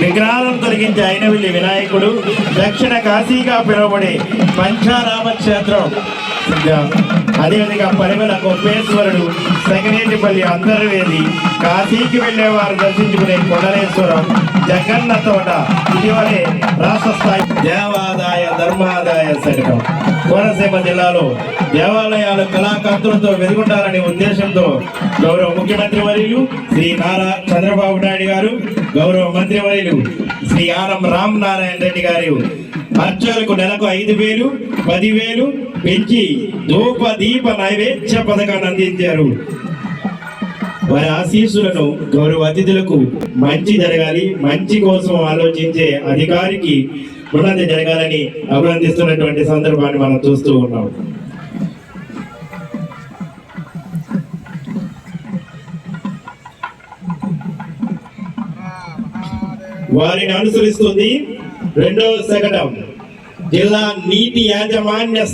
విగ్రహాలను తొలగించే అయినవిల్లి వినాయకుడు దక్షిణ కాశీగా పిలువబడే పంచారామ క్షేత్రం. అదేవిధంగా పరిమళ కొప్పేశ్వరుడు సగనేటిపల్లి అంతర్వేది కాశీకి వెళ్ళేవారు దర్శించుకునే కొండలేశ్వరం జగన్న తోట ఇటీవలే రాష్ట్ర స్థాయి దేవాదాయ ధర్మ శకటం కోనసీమ జిల్లాలో దేవాలయాలు కళాకారులతో వెలుగుండాలనే ఉద్దేశంతో గౌరవ ముఖ్యమంత్రి వర్యులు శ్రీ నారా చంద్రబాబు నాయుడు గారు గౌరవ మంత్రి వర్యులు శ్రీ ఆనం రామ్ నారాయణ రెడ్డి గారు. అర్చకులకు నెలకు ఐదు వేలు పదివేలు పెంచి ధూప దీప నైవేద్య పథకాన్ని అందించారు. వారి ఆశీస్సులను గౌరవ అతిథులకు మంచి జరగాలి మంచి కోసం ఆలోచించే అధికారికి ఉన్నది జరగాలని అభినందిస్తున్నటువంటి సందర్భాన్ని మనం చూస్తూ ఉన్నాం. వారిని అనుసరిస్తుంది రెండవ శకటం. జిల్లా నీటి యాజమాన్య